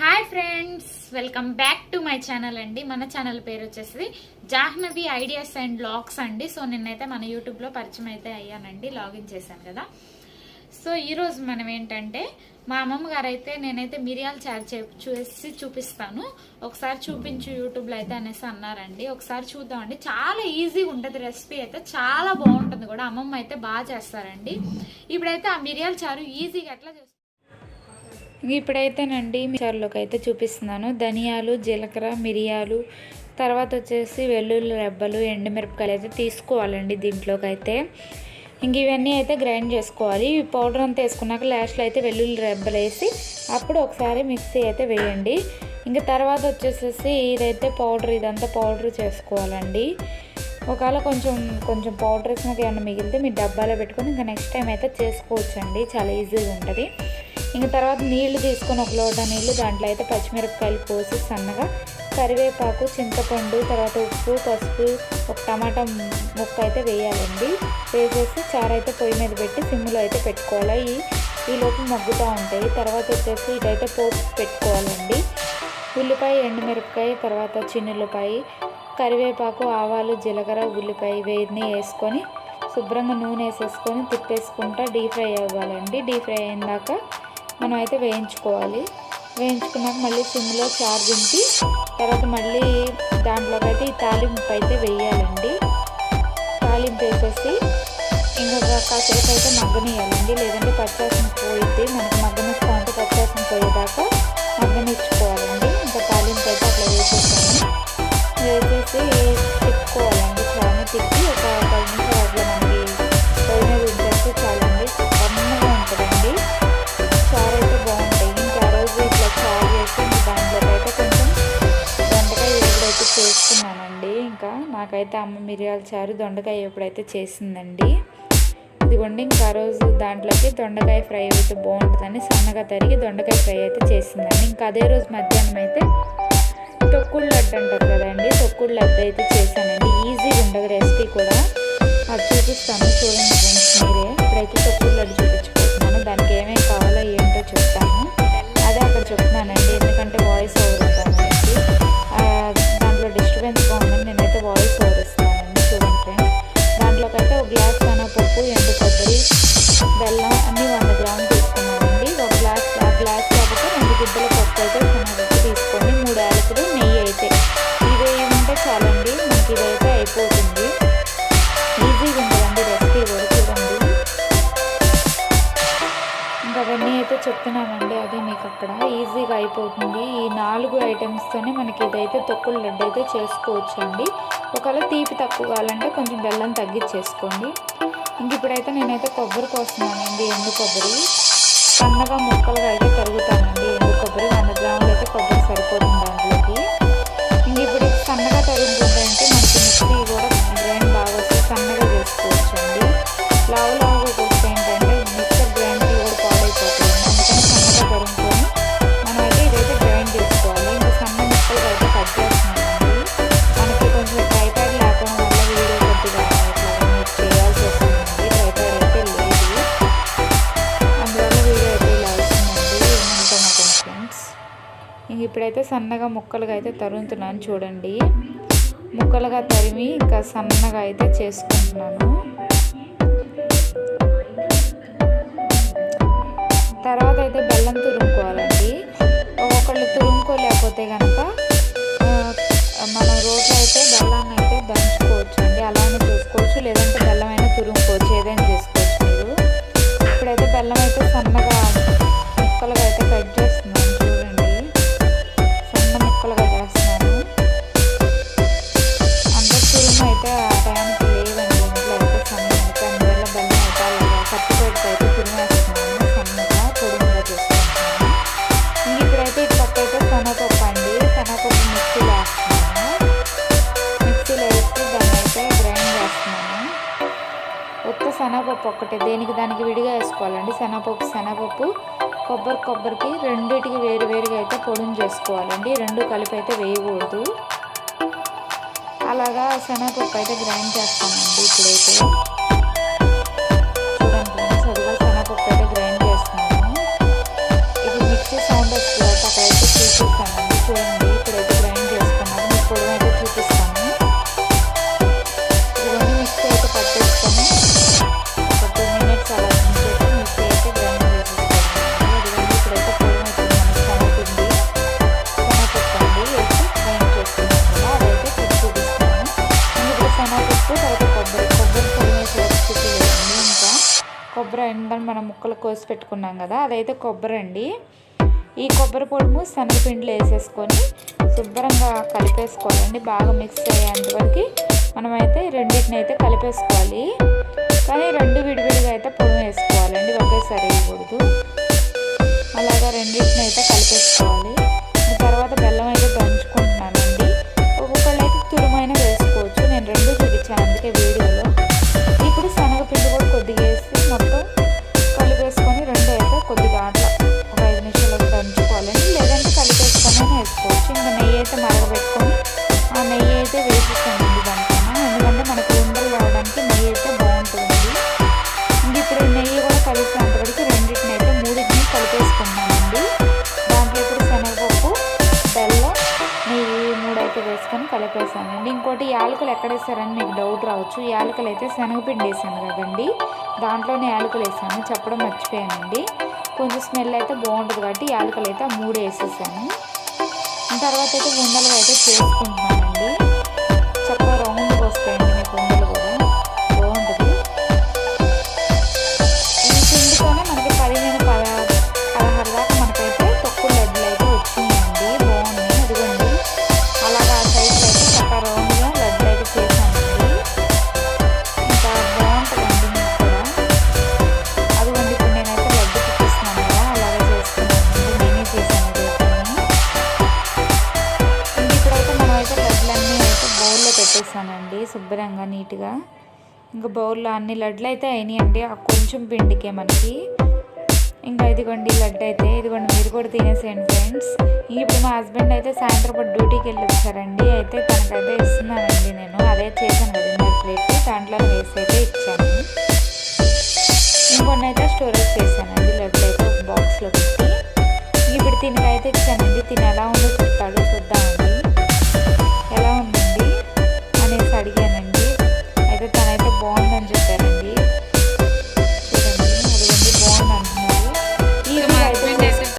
Hi friends welcome back to my channel అండి. మన channel పేరు వచ్చేసి జాహ్నవి ఐడియాస్ అండ్ లాగ్స్ అండి. సో నిన్నైతే మన యూట్యూబ్లో పరిచయం అయితే అయ్యానండి లాగిన్ చేశాను కదా. సో ఈరోజు మనం ఏంటంటే మా అమ్మమ్మ గారు అయితే నేనైతే మిరియాలు చారు చే చూసి చూపిస్తాను. ఒకసారి చూపించు యూట్యూబ్లో అయితే అనేసి అన్నారండి. ఒకసారి చూద్దామండి. చాలా ఈజీగా ఉంటుంది రెసిపీ అయితే చాలా బాగుంటుంది కూడా. అమ్మమ్మ అయితే బాగా చేస్తారండి. ఇప్పుడైతే ఆ మిరియాల చారు ఈజీగా ఎట్లా చేస్తారు? ఇప్పుడైతేనండి మిక్చర్లోకి అయితే చూపిస్తున్నాను. ధనియాలు జీలకర్ర మిరియాలు తర్వాత వచ్చేసి వెల్లుల్లి రెబ్బలు ఎండుమిరపకాయలు అయితే తీసుకోవాలండి దీంట్లోకి అయితే ఇంక ఇవన్నీ అయితే గ్రైండ్ చేసుకోవాలి. ఈ పౌడర్ అంతా వేసుకున్నాక లాస్ట్లో అయితే వెల్లుల్లి రెబ్బలు వేసి అప్పుడు ఒకసారి మిక్సీ అయితే వేయండి. ఇంకా తర్వాత వచ్చేసేసి ఇదైతే పౌడర్ ఇదంతా పౌడర్ చేసుకోవాలండి. ఒకవేళ కొంచెం కొంచెం పౌడర్ వేసినాక ఏమన్నా మిగిలితే మీ డబ్బాలో పెట్టుకొని ఇంకా నెక్స్ట్ టైం అయితే చేసుకోవచ్చండి. చాలా ఈజీగా ఉంటుంది. ఇంకా తర్వాత నీళ్ళు తీసుకొని ఒక లోట నీళ్ళు దాంట్లో అయితే పచ్చిమిరపకాయలు కోసి సన్నగా కరివేపాకు చింతపండు తర్వాత ఉప్పు పసుపు ఒక టమాటా ముక్క అయితే వేయాలండి. వేసేసి చారు అయితే పొయ్యి మీద పెట్టి సిమ్లో అయితే పెట్టుకోవాలి. ఈ ఈ లోపు మగ్గుతూ ఉంటాయి. తర్వాత వచ్చేసి ఇదైతే పోపు పెట్టుకోవాలండి. ఉల్లిపాయ ఎండుమిరపకాయ తర్వాత చిన్నుల్లిపాయ కరివేపాకు ఆవాలు జీలకర్ర ఉల్లిపాయ వేడిని వేసుకొని శుభ్రంగా నూనె వేసేసుకొని తిప్పేసుకుంటా డీప్ ఫ్రై అవ్వాలండి. డీప్ ఫ్రై అయిందాక మనం అయితే వేయించుకోవాలి. వేయించుకున్నాక మళ్ళీ సిమ్లో చారు దింపి తర్వాత మళ్ళీ దాంట్లోకి అయితే ఈ తాలింపు అయితే వేయాలండి. తాలింపు వేసేసి ఇంకా కాసేపు అయితే మగ్గనియాలండి లేదంటే పచ్చాసం పోయిద్ది. మనకు మగ్గనిస్తా ఉంటే పచ్చాసం పోయేదాకా మగ్గనిచ్చుకోవాలండి. ఇంకా తాలింపు అయితే అట్లా వేసేసాను. వేసేసి తిప్పుకోవాలండి. చాలా తిప్పి ఒక పది నిమిషాలు అయితే అమ్మ మిరియాల చారు దొండకాయ ఎప్పుడైతే చేసిందండి. ఇదిగోండి ఇంకా రోజు దాంట్లోకి దొండకాయ ఫ్రై అయితే బాగుంటుందని సన్నగా తరిగి దొండకాయ ఫ్రై అయితే చేసిందండి. ఇంకా అదే రోజు మధ్యాహ్నం అయితే తొక్కుడు లడ్డు అంటారు కదండి తొక్కుడు లడ్డు అయితే చేశానండి. ఈజీగా ఉండదు రెసిపీ కూడా. అది చూపిస్తాను చూడండి ఫ్రెండ్స్ మీరే. ఇప్పుడైతే తొక్కుడు లడ్డు శనగపప్పు ఎండు కొబ్బరి బెల్లం అన్నీ వంద గ్రాములు తీసుకున్నానండి. ఒక గ్లాస్ ఆ గ్లాస్ కాబట్టి రెండు గుడ్డల పప్పు అయితే శనగపప్పు తీసుకోండి. మూడు యాలకులు నెయ్యి అయితే. ఇవి ఉంటే చాలండి. మనకి ఇదైతే అయిపోతుంది. ఈజీగా ఉంటుందండి రెసిపీ కూడా చూడండి. ఇంకా అవన్నీ అయితే చెప్తున్నానండి అది మీకు అక్కడ. ఈజీగా అయిపోతుంది. ఈ నాలుగు ఐటమ్స్తోనే మనకి ఇదైతే తొక్కుడు లడ్డు అయితే చేసుకోవచ్చు అండి ఒకవేళ తీపి తక్కువ కావాలంటే కొంచెం బెల్లం తగ్గించేసుకోండి. ఇంక ఇప్పుడైతే నేనైతే కొబ్బరి కోస్తున్నానండి ఎండు కొబ్బరి. సన్నగా ముక్కలుగా అయితే తరుగుతానండి ఎండు కొబ్బరి ఇప్పుడైతే సన్నగా ముక్కలుగా అయితే తరుగుతున్నాను చూడండి. ముక్కలుగా తరిమి ఇంకా సన్నగా అయితే చేసుకుంటున్నాను. తర్వాత అయితే బెల్లం తురుముకోవాలండి. ఒకళ్ళు తురుముకోలేకపోతే కనుక మనం రోట్లో అయితే బెల్లాన్ని అయితే దంచుకోవచ్చు అండి అలానే చేసుకోవచ్చు లేదంటే శనగపప్పు ఒక్కటే. దేనికి దానికి విడిగా వేసుకోవాలండి? శనగపప్పు శనగపప్పు కొబ్బరి కొబ్బరికి రెండింటికి వేరు వేరుగా అయితే పొడిని చేసుకోవాలండి. రెండు కలిపి అయితే వేయకూడదు. అలాగా శనగపప్పు అయితే గ్రైండ్ చేస్తానండి ఇప్పుడైతే. కొబ్బరి ఎందుకంటే మనం ముక్కలు కోసి పెట్టుకున్నాం కదా అదైతే కొబ్బరి అండి. ఈ కొబ్బరి పొడుము శనగపిండిలో వేసేసుకొని శుభ్రంగా కలిపేసుకోవాలండి. బాగా మిక్స్ అయ్యేంతవరకు మనమైతే రెండింటిని అయితే కలిపేసుకోవాలి. కానీ రెండు విడివిడిగా అయితే పొడి వేసుకోవాలండి ఒకేసారి వేయకూడదు. అలాగా రెండింటిని అయితే కలిపేసుకోవాలి. తర్వాత బెల్లం అయితే అయితే మరగబెట్టుకొని ఆ నెయ్యి అయితే వేసేసానండి దానికన్నా ఎందుకంటే మనకు ఉండలు రావడానికి నెయ్యి అయితే బాగుంటుంది. ఇంక ఇప్పుడు నెయ్యి కూడా కలిసినంత వరకు రెండింటిని అయితే మూడింటిని కలిపేసుకున్నానండి దాంట్లో ఇప్పుడు శనగపప్పు బెల్లం నెయ్యి మూడైతే వేసుకొని కలిపేసానండి. ఇంకోటి యాలకులు ఎక్కడ వేసారని మీకు డౌట్ రావచ్చు. యాలకులు అయితే శనగపిండి వేసాను కదండి. దాంట్లోనే యాలకులు వేసాను. చెప్పడం మర్చిపోయానండి. కొంచెం స్మెల్ అయితే బాగుంటుంది కాబట్టి యాలకులు అయితే ఆ మూడు వేసేసాను. తర్వాత అయితే ఉండలు అయితే చేసుకుంటాం శుభ్రంగా నీట్గా. ఇంకా బౌల్లో అన్ని లడ్లు అయితే అయినాయండి. ఆ కొంచెం పిండికే మనకి. ఇంకా ఇదిగోండి లడ్డు అయితే. ఇదిగోండి మీరు కూడా తినేసేయండి ఫ్రెండ్స్. ఇప్పుడు మా హస్బెండ్ అయితే సాయంత్రం పాటు డ్యూటీకి వెళ్ళి వచ్చారండి అయితే తనకైతే ఇస్తున్నానండి నేను. అదే చేశాను కదండి ప్లేట్. దాంట్లో వేసి అయితే ఇచ్చాను. ఇంకొన్ని అయితే స్టోరేజ్ చేశానండి లడ్డు అయితే ఒక బాక్స్లో పెట్టి. ఇప్పుడు తినకైతే ఇచ్చానండి. తిని ఎలా ఉందో చెప్తాడు చూద్దామండి. అనేసి అడిగానండి. అయితే తనైతే బాగుందని చెప్పారండి.